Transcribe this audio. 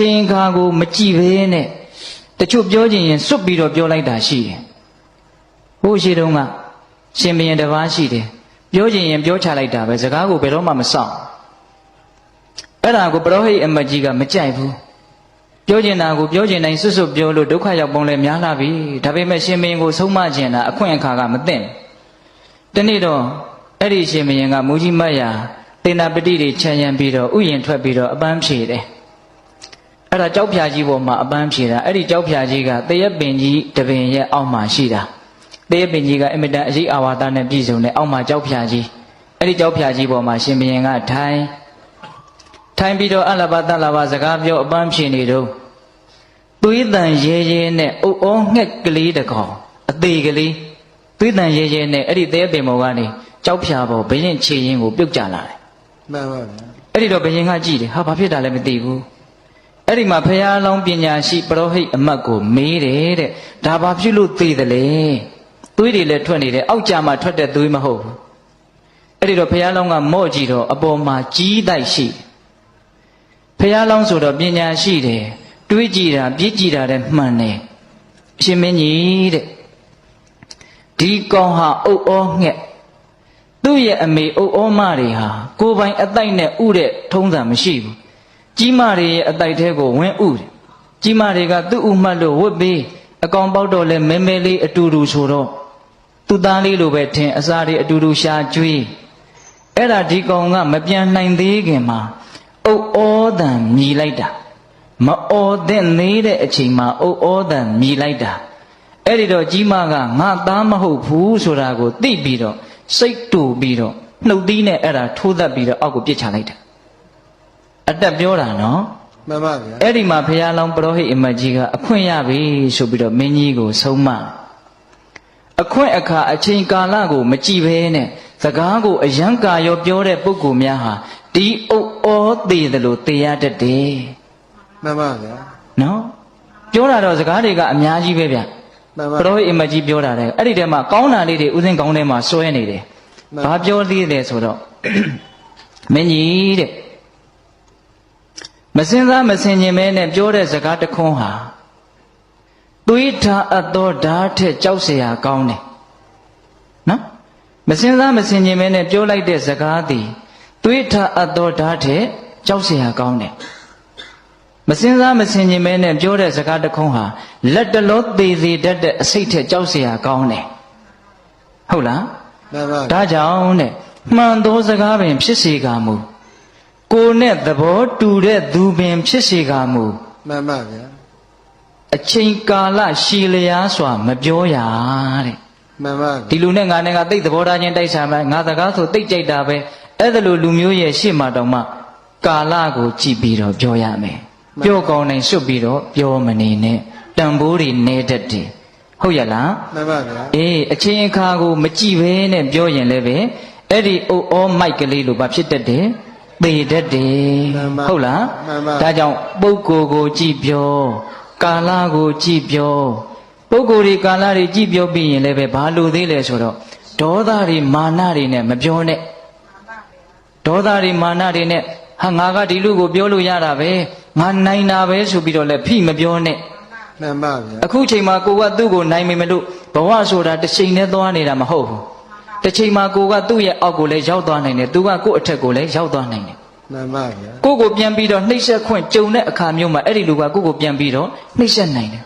ချိန်ခါကို မကြည့်ဘဲနဲ့တချို့ပြောချင်ရင်စွတ်ပြီးတော့ပြောလိုက်တာရှိတယ်ဘိုးရှိတုန်းကရှင်ဘုရင်တစ်ပါးရှိတယ်ပြောချင်ရင်ပြောချလိုက်တာပဲစကားကိုဘယ်တော့မှမစောင့်အဲ့ဒါကိုပရောဟိတ်အမတ်ကြီးကမကြိုက်ဘူးပြောချင်တာကိုပြောချင်တိုင်းစွတ်စွတ်ပြောလို့ဒုက္ခရောက်ပုံလဲများလာပြီဒါပေမဲ့ရှင်ဘုရင်ကိုဆုံးမချင်တာအခွင့်အခါကမသိဘူးတနေ့တော့အဲ့ဒီရှင်ဘုရင်ကမူကြီးမတ်ရာတေနာပတိတွေခြံရံပြီးတော့ဥယျင်ထွက်ပြီးတော့အပန်းဖြေတယ် အဲ့ဒါကြောက်ဖြာကြီးပေါ်မှာအပန်းဖြေတာအဲ့ဒီကြောက်ဖြာကြီးကတရက်ပင်ကြီးတပင်ရဲ့အောက်မှာရှိတာတရက်ပင်ကြီးကအင်မတန်အရေးအာဝါဒနဲ့ပြည့်စုံတဲ့အောက်မှာကြောက်ဖြာကြီးအဲ့ဒီကြောက်ဖြာကြီးပေါ်မှာရှင်ဘုရင်ကထိုင်ထိုင်ပြီးတော့အလဘတလဘစကားပြောအပန်းဖြေနေတော့သွေးတန်ရဲရဲနဲ့အုပ်အောငှက်ကလေးတစ်ကောင်အသေးကလေးသွေးတန်ရဲရဲနဲ့အဲ့ဒီတရက်ပင်ပေါ်ကနေကြောက်ဖြာပေါ်ဘရင်ခြေရင်ကိုပြုတ်ကျလာတယ်မှန်ပါဗျာအဲ့ဒီတော့ဘယင်ကကြည့်တယ်ဟာဘာဖြစ်တာလဲမသိဘူး အဲ့ဒီမှာဖရာလောင်းပညာရှိပရောဟိတ်အမတ်ကိုမေးတယ်တဲ့ဒါဘာဖြစ်လို့သိတယ်လဲသွေးတွေလည်းထွက်နေတယ်အောက်ကြမှာထွက်တဲ့သွေးမဟုတ်ဘူးအဲ့ဒီတော့ဖရာလောင်းကမော့ကြည့်တော့အပေါ်မှာကြီးတိုက်ရှိတယ်ဖရာလောင်းဆိုတော့ပညာရှိတယ်တွေးကြည့်တာပြည့်ကြည့်တာတဲ့မှန်တယ်အရှင်မင်းကြီးတဲ့ဒီကောင်ဟာအုတ်ဩငှက်သူ့ရဲ့အမေအုပ်ဩမတွေဟာကိုယ်ပိုင်အတိုက်နဲ့ဥတဲ့ထုံးစံမရှိဘူး ကြီးမတွေရဲ့အတိုက်ထဲကိုဝင်ဥတယ်ကြီးမတွေကသူ့ဥမှတ်လို့ဝတ်ပြီးအကောင်ပေါက်တော့လဲမဲမဲလေးအတူတူဆိုတော့သူ့သားလေးလိုပဲထင်အစားတွေအတူတူရှာကျွေးအဲ့ဒါဒီကောင်ကမပြန်နိုင်သေးခင်မှာအုပ်ဩတန်မြည်လိုက်တာမအော်တဲ့နေတဲ့အချိန်မှာအုပ်ဩတန်မြည်လိုက်တာအဲ့ဒီတော့ကြီးမကငါသားမဟုတ်ဘူးဆိုတာကိုသိပြီးတော့စိတ်တူပြီးတော့နှုတ်သီးနဲ့အဲ့ဒါထိုးသက်ပြီးတော့အောက်ကိုပြစ်ချလိုက်တာ အတက်ပြောတာနော်မှန်ပါဗျာအဲ့ဒီမှာဘုရားလောင်းပရောဟိတ်အမတ်ကြီးကအခွင့်ရပြီဆိုပြီးတော့မင်းကြီးကိုဆုံးမအခွင့်အခါအချိန်ကာလကို မကြည့်ဘဲနဲ့စကားကိုအယံကာရောပြောတဲ့ပုဂ္ဂိုလ်များဟာဒီအုပ်ဩသေးတယ်လို့သိရတတ်တယ်မှန်ပါဗျာနော်ပြောတာတော့စကားတွေကအများကြီးပဲဗျမှန်ပါပရောဟိတ်အမကြီးပြောတာလေအဲ့ဒီထဲမှာကောင်းတာလေးတွေဥစဉ်ကောင်းထဲမှာစွဲနေတယ်မှန်ဘာပြောသေးတယ်ဆိုတော့မင်းကြီးတဲ့ မစင်စားမစင်ញင်မဲနဲ့ပြောတဲ့စကားတစ်ခွန်းဟာသွေးထားအပ်သောဓာတ်ထက်ကြောက်เสียကောင်းတယ်နော်မစင်စားမစင်ញင်မဲနဲ့ပြောလိုက်တဲ့စကားသည်သွေးထားအပ်သောဓာတ်ထက်ကြောက်เสียကောင်းတယ် မစင်စားမစင်ញင်မဲနဲ့ပြောတဲ့စကားတစ်ခုံးဟာလက်တလောသေးသေးတတ်တဲ့အစိတ်ထက်ကြောက်เสียကောင်းတယ်ဟုတ်လား မှန်ပါ ဒါကြောင့်တဲ့မှန်သောစကားပင်ဖြစ်စေကမူ ကိုယ်နဲ့သဘောတူတဲ့သူပင်ဖြစ်စေကမူမှန်ပါဗျာအချိန်ကာလရှည်လျားစွာမပြောရတဲ့မှန်ပါဒီလူနဲ့ငါနဲ့ငါသိတဲ့သဘောထားချင်းတိုက်ဆိုင်မယ်ငါစကားဆိုသိကြိုက်တာပဲအဲ့ဒါလိုလူမျိုးရဲ့ရှေ့မှာတောင်မှကာလကိုကြည့်ပြီးတော့ပြောရမယ်ပြောကောင်းနိုင်စွတ်ပြီးတော့ပြောမနေနဲ့တန်ဖိုးတွေနေတတ်တယ်ဟုတ်ရလားမှန်ပါဗျာအေးအချင်းအခါကိုမကြည့်ဘဲနဲ့ပြောရင်လည်းပဲအဲ့ဒီအိုအောမိုက်ကလေးလိုပါဖြစ်တတ်တယ် သေတတ်တယ်ဟုတ်လားဒါကြောင့်ပုဂ္ဂိုလ်ကိုကြည့်ပြောကာလကိုကြည့်ပြောပုဂ္ဂိုလ်တွေကာလတွေကြည့်ပြောပြီးရင်လည်းပဲဘာလို့သေးလဲဆိုတော့ဒေါသတွေမာနတွေနဲ့မပြောနဲ့ဒေါသတွေမာနတွေနဲ့ဟာငါကဒီလူကိုပြောလို့ရတာပဲငါနိုင်တာပဲဆိုပြီးတော့လည်းဖိမပြောနဲ့မှန်ပါဗျာအခုချိန်မှာကိုကသူ့ကိုနိုင်မိမလို့ဘဝဆိုတာတစ်ချိန်နဲ့သွားနေတာမဟုတ်ဘူး တစ်ချိန်မှာကိုကသူ့ရဲ့အောက်ကိုလည်းရောက်သွားနိုင်တယ်သူကကိုယ့်အထက်ကိုလည်းရောက်သွားနိုင်တယ်မှန်ပါဗျာကိုကိုပြန်ပြီးတော့နှိမ့်ဆက်ခွင့်ကြုံတဲ့အခါမျိုးမှာအဲ့ဒီလူကကိုကိုပြန်ပြီးတော့နှိမ့်ဆက်နိုင်တယ်